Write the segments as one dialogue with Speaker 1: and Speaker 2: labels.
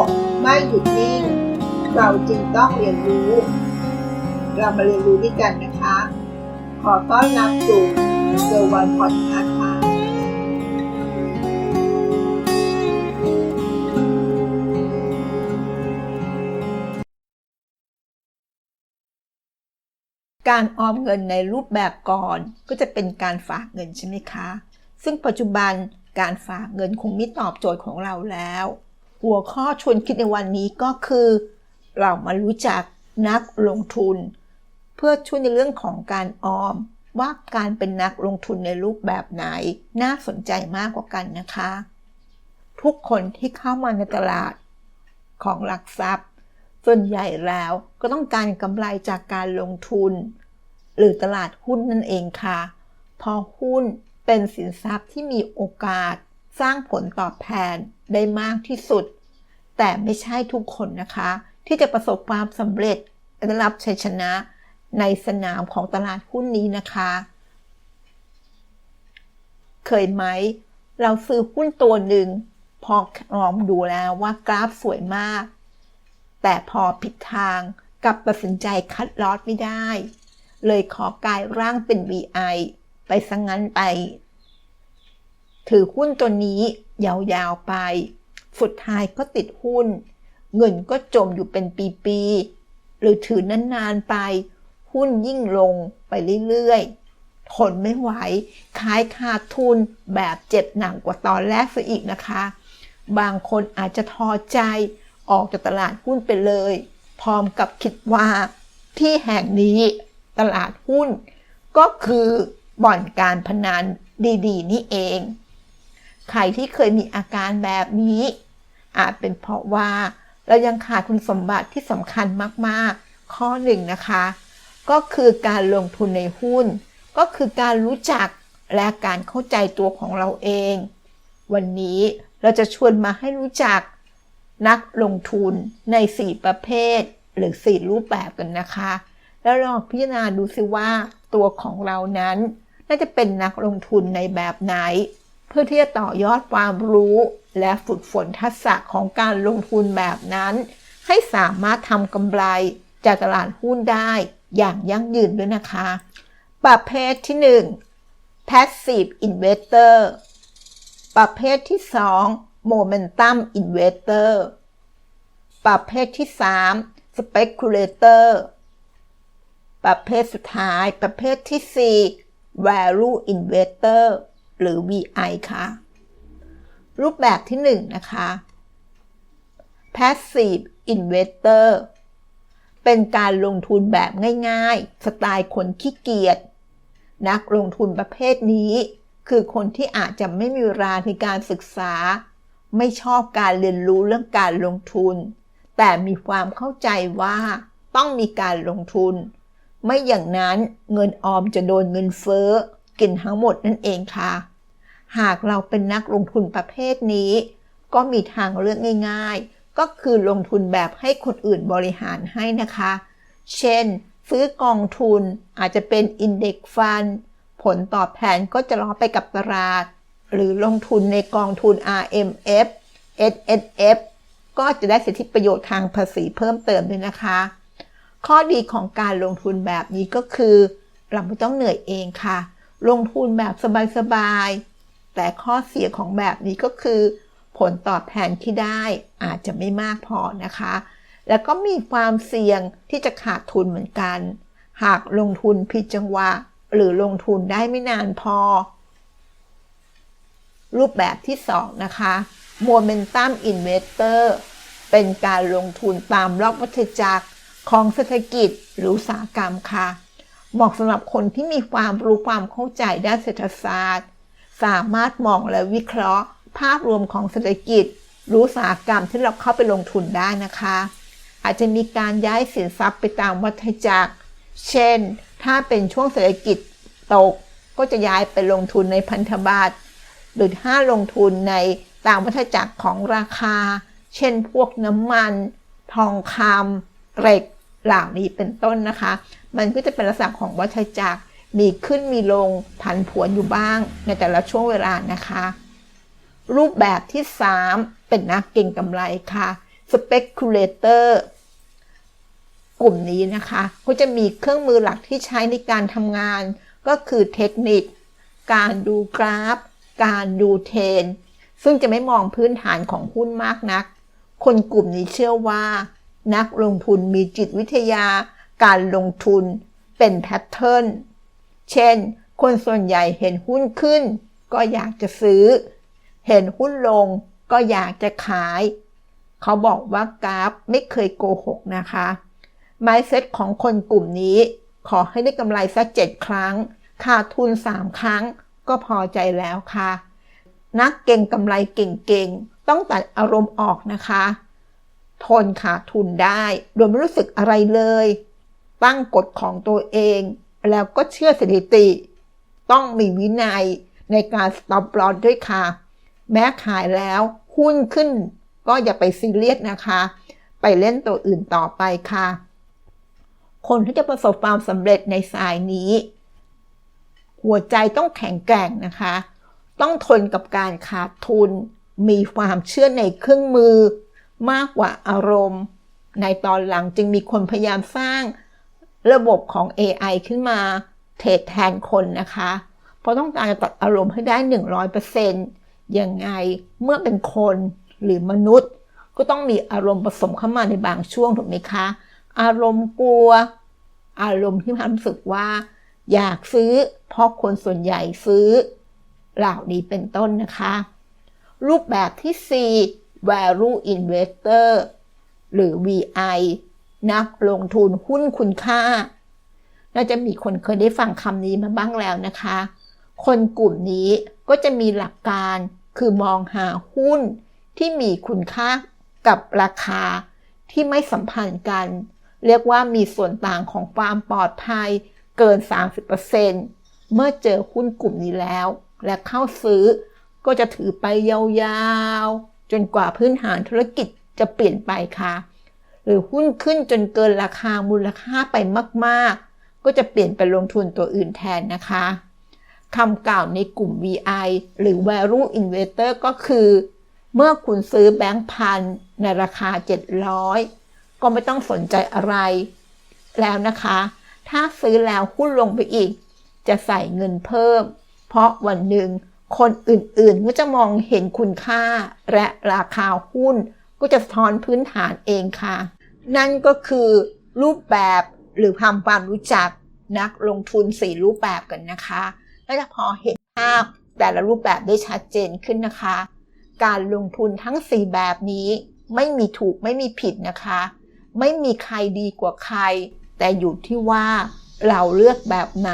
Speaker 1: กไม่หยุดนิ่ง เราจึงต้องเรียนรู้ เรามาเรียนรู้ด้วยกันนะคะ ขอต้อนรับสู่เซอร์วันพอดคาส์ค่ะการออมเงินในรูปแบบก่อนก็จะเป็นการฝากเงินใช่ไหมคะ ซึ่งปัจจุบันการฝากเงินคงไม่ตอบโจทย์ของเราแล้ว หัวข้อชวนคิดในวันนี้ก็คือ เรามารู้จักนักลงทุน เพื่อช่วยในเรื่องของการออม ว่าการเป็นนักลงทุนในรูปแบบไหน น่าสนใจมากกว่ากันนะคะ ทุกคนที่เข้ามาในตลาดของหลักทรัพย์ ส่วนใหญ่แล้วก็ต้องการกำไรจากการลงทุน หรือตลาดหุ้นนั่นเองค่ะ พอหุ้นเป็นสินทรัพย์ที่มีโอกาสสร้างผลตอบแทนได้มากที่สุด แต่ไม่ใช่ทุกคนนะคะ ที่จะประสบความสำเร็จและรับชัยชนะในสนามของตลาดหุ้นนี้นะคะ เคยไหม เราซื้อหุ้นตัวหนึ่ง พอลองดูแล้วว่ากราฟสวยมาก แต่พอผิดทางกับตัดสินใจคัดลอตไม่ได้ เลยขอกลายร่างเป็น VI ไปสังงั้นไป ถือหุ้นตัวนี้ยาวๆไป สุดท้ายก็ติดหุ้น เงินก็จมอยู่เป็นปีๆ หรือถือนานๆไป หุ้นยิ่งลงไปเรื่อยๆ ทนไม่ไหว ขายขาดทุนแบบเจ็บหนักกว่าตอนแรกซะอีกนะคะ บางคนอาจจะท้อใจออกจากตลาดหุ้นไปเลย พร้อมกับคิดว่า ที่แห่งนี้ตลาดหุ้น ก็คือบ่อนการพนันดีๆ นี่เอง ใครที่เคยมีอาการแบบนี้ อาจเป็นเพราะว่าเรายังขาดคุณสมบัติที่สำคัญมากๆ ข้อหนึ่งนะคะ ก็คือการลงทุนในหุ้น ก็คือการรู้จักและการเข้าใจตัวของเราเอง วันนี้เราจะชวนมาให้รู้จักนักลงทุนใน 4 ประเภท หรือ 4 รูปแบบกันนะคะ แล้วลองพิจารณาดูซิว่าตัวของเรานั้น น่าจะเป็นนักลงทุนในแบบไหน เพื่อที่จะต่อยอดความรู้และฝึกฝนทักษะของการลงทุนแบบนั้น ให้สามารถทำกำไรจากตลาดหุ้นได้อย่างยั่งยืนด้วยนะคะ ประเภทที่ 1 passive investor ประเภทที่ 2 momentum investor ประเภทที่ 3 speculator ประเภทสุดท้ายประเภทที่ 4 value investor หรือ VI ค่ะรูปแบบที่ 1 นะคะ passive investor เป็นการลงทุนแบบง่ายๆ สไตล์คนขี้เกียจ นักลงทุนประเภทนี้ คือคนที่อาจจะไม่มีเวลาในการศึกษา ไม่ชอบการเรียนรู้เรื่องการลงทุน แต่มีความเข้าใจว่าต้องมีการลงทุน ไม่อย่างนั้นเงินออมจะโดนเงินเฟ้อกินทั้งหมดนั่นเองค่ะ หากเราเป็นนักลงทุนประเภทนี้ ก็มีทางเลือกง่ายๆ ก็คือลงทุนแบบให้คนอื่นบริหารให้นะคะ เช่น ซื้อกองทุนอาจจะเป็น Index Fund ผลตอบแทนก็จะล้อไปกับตลาด หรือลงทุนในกองทุน RMF S S F ก็จะได้สิทธิประโยชน์ทางภาษีเพิ่มเติมด้วยนะคะ ข้อดีของการลงทุนแบบนี้ก็คือ เราไม่ต้องเหนื่อยเองค่ะ ลงทุนแบบสบายๆ แต่ข้อเสียของแบบนี้ก็คือ ผลตอบแทนที่ได้อาจจะไม่มากพอนะคะ แล้วก็มีความเสี่ยงที่จะขาดทุนเหมือนกัน หากลงทุนผิดจังหวะ หรือลงทุนได้ไม่นานพอ รูปแบบที่ 2 นะคะ Momentum Investor เป็นการลงทุนตามรอบวัฏจักรของเศรษฐกิจหรืออุตสาหกรรมค่ะ เหมาะสำหรับคนที่มีความรู้ความเข้าใจด้านเศรษฐศาสตร์ สามารถมองและวิเคราะห์ ภาพรวมของเศรษฐกิจ รู้สาหกรรมที่เราเข้าไปลงทุนได้นะคะ อาจจะมีการย้ายสินทรัพย์ไปตามวัฏจักร เช่น ถ้าเป็นช่วงเศรษฐกิจตกก็จะย้ายไปลงทุนในพันธบัตรหรือถ้าลงทุนในตามวัฏจักรของราคา เช่น พวกน้ำมัน ทองคำเหล็กเหล่านี้เป็นต้นนะคะ มันก็จะเป็นลักษณะของวัฏจักร มีขึ้นมีลงผันผวนอยู่บ้างในแต่ละช่วงเวลานะคะ รูปแบบที่ 3 เป็นนักเก็งกำไรค่ะ speculator กลุ่มนี้นะคะก็จะมีเครื่องมือหลักที่ใช้ในการทำงาน ก็คือเทคนิค การดูกราฟ การดูเทรนซึ่งจะไม่มองพื้นฐานของหุ้นมากนัก คนกลุ่มนี้เชื่อว่า นักลงทุนมีจิตวิทยา การลงทุนเป็นแพทเทิร์น เช่น คนส่วนใหญ่เห็นหุ้นขึ้น ก็อยากจะซื้อ เห็นหุ้นลง ก็อยากจะขาย เขาบอกว่ากราฟไม่เคยโกหกนะคะไมเซ็ตของคนกลุ่มนี้ ขอให้ได้กำไรสักเจ็ดครั้ง ขาดทุนสามครั้ง ก็พอใจแล้วค่ะ นักเก่งกำไรเก่งๆ ต้องตัดอารมณ์ออกนะคะ ทนขาดทุนได้ โดยไม่รู้สึกอะไรเลย ตั้งกฎของตัวเอง แล้วก็เชื่อสถิติ ต้องมีวินัยในการ stop loss ด้วยค่ะ แม้ขายแล้วหุ้นขึ้น ก็อย่าไปซีเรียสนะคะ ไปเล่นตัวอื่นต่อไปค่ะ คนที่จะประสบความสำเร็จในสายนี้ หัวใจต้องแข็งแกร่งนะคะ ต้องทนกับการขาดทุน มีความเชื่อในเครื่องมือ มากกว่าอารมณ์ ในตอนหลังจึงมีคนพยายามสร้าง ระบบของ AI ขึ้นมาเทรดแทนคนนะคะ เพราะต้องการจะตัดอารมณ์ให้ได้ 100%ยังไงเมื่อเป็นคนหรือมนุษย์ ก็ต้องมีอารมณ์ผสมเข้ามาในบางช่วงถูกไหมคะ อารมณ์กลัว อารมณ์ที่มันรู้สึกว่า อยากซื้อ เพราะคนส่วนใหญ่ซื้อ เหล่านี้เป็นต้นนะคะ รูปแบบที่ 4 value investor หรือ VI นักลงทุนหุ้นคุณค่า น่าจะมีคนเคยได้ฟังคำนี้มาบ้างแล้วนะคะ คนกลุ่มนี้ก็จะมีหลักการคือมองหาหุ้นที่มีคุณค่ากับราคาที่ไม่สัมพันธ์กัน เรียกว่ามีส่วนต่างของความปลอดภัยเกิน 30%เมื่อเจอหุ้นกลุ่มนี้แล้ว และเข้าซื้อก็จะถือไปยาวๆ จนกว่าพื้นฐานธุรกิจจะเปลี่ยนไปค่ะ หรือหุ้นขึ้นจนเกินราคามูลค่าไปมากๆ ก็จะเปลี่ยนไปลงทุนตัวอื่นแทนนะคะคำกล่าวในกลุ่ม VI หรือ Value Investor ก็คือ เมื่อคุณซื้อแบงค์พันในราคา 700 ก็ไม่ต้องสนใจอะไร แล้วนะคะ ถ้าซื้อแล้วหุ้นลงไปอีก จะใส่เงินเพิ่ม เพราะวันหนึ่งคนอื่นๆก็จะมองเห็นคุณค่าและราคาหุ้น ก็จะสะท้อนพื้นฐานเองค่ะ นั่นก็คือรูปแบบหรือความความรู้จักนักลงทุนสี่รูปแบบกันนะคะก็จะพอเห็นภาพแต่ละรูปแบบได้ชัดเจนขึ้นนะคะ การลงทุนทั้ง 4 แบบนี้ ไม่มีถูกไม่มีผิดนะคะ ไม่มีใครดีกว่าใคร แต่อยู่ที่ว่าเราเลือกแบบไหน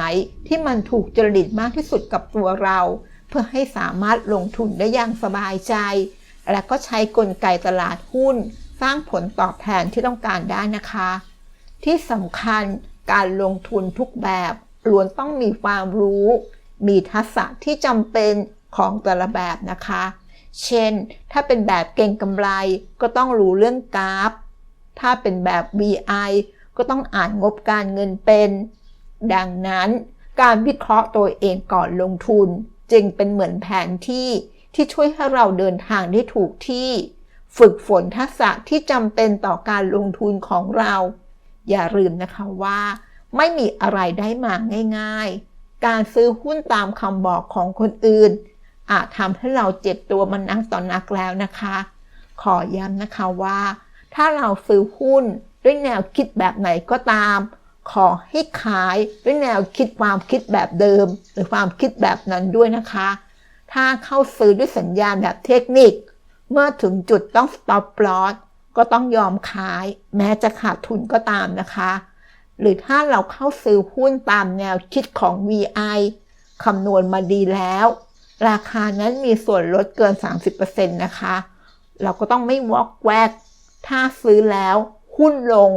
Speaker 1: ที่มันถูกจริตมากที่สุดกับตัวเรา เพื่อให้สามารถลงทุนได้อย่างสบายใจ และก็ใช้กลไกตลาดหุ้น สร้างผลตอบแทนที่ต้องการได้นะคะ ที่สำคัญการลงทุนทุกแบบล้วนต้องมีความรู้ มีทักษะที่จำเป็นของแต่ละแบบนะคะ เช่น ถ้าเป็นแบบเก่งกำไรก็ต้องรู้เรื่องกราฟ ถ้าเป็นแบบ VI ก็ต้องอ่านงบการเงินเป็น ดังนั้นการวิเคราะห์ตัวเองก่อนลงทุน จึงเป็นเหมือนแผนที่ ที่ช่วยให้เราเดินทางได้ถูกที่ ฝึกฝนทักษะที่จำเป็นต่อการลงทุนของเรา อย่าลืมนะคะว่า ไม่มีอะไรได้มาง่าย ๆ การซื้อหุ้นตามคำบอกของคนอื่น อาจทำให้เราเจ็บตัวมันนักต่อนนักแล้วนะคะ ขอย้ำนะคะว่า ถ้าเราซื้อหุ้นด้วยแนวคิดแบบไหนก็ตาม ขอให้ขายด้วยแนวคิดความคิดแบบเดิม หรือความคิดแบบนั้นด้วยนะคะ ถ้าเข้าซื้อด้วยสัญญาณแบบเทคนิค เมื่อถึงจุดต้อง stop loss ก็ต้องยอมขาย แม้จะขาดทุนก็ตามนะคะ หรือถ้าเราเข้าซื้อหุ้นตามแนวคิดของ VI คำนวณมาดีแล้ว ราคานั้นมีส่วนลดเกิน 30%นะคะ เราก็ต้องไม่วอกแวก ถ้าซื้อแล้วหุ้นลง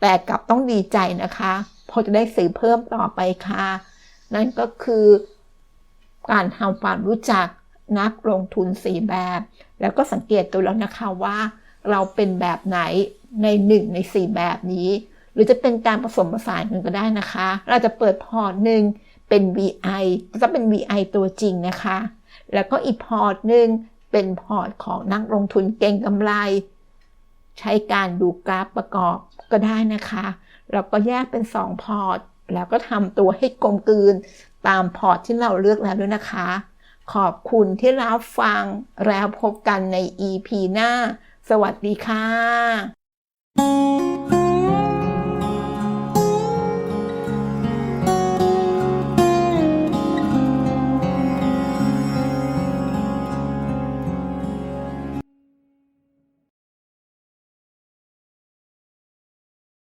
Speaker 1: แต่กลับต้องดีใจนะคะเพราะจะได้ซื้อเพิ่มต่อไปค่ะ นั่นก็คือ การทำความรู้จักนักลงทุนสีแบบ แล้วก็สังเกตตัวแล้วนะคะว่า เราเป็นแบบไหนในหนึ่งในสี่แบบนี้ หรือจะเป็นการผสมผสานกันก็ได้นะคะ เราจะเปิดพอร์ตหนึ่งเป็น VI ก็เป็น VI ตัวจริงนะคะ แล้วก็อีกพอร์ตหนึ่งเป็นพอร์ตของนักลงทุนเก่งกำไร ใช้การดูกราฟประกอบก็ได้นะคะ เราก็แยกเป็น 2 พอร์ต แล้วก็ทำตัวให้กลมกลืน ตามพอร์ตที่เราเลือกแล้วด้วยนะคะ ขอบคุณที่รับฟังแล้วพบกันใน EP หน้า สวัสดีค่ะ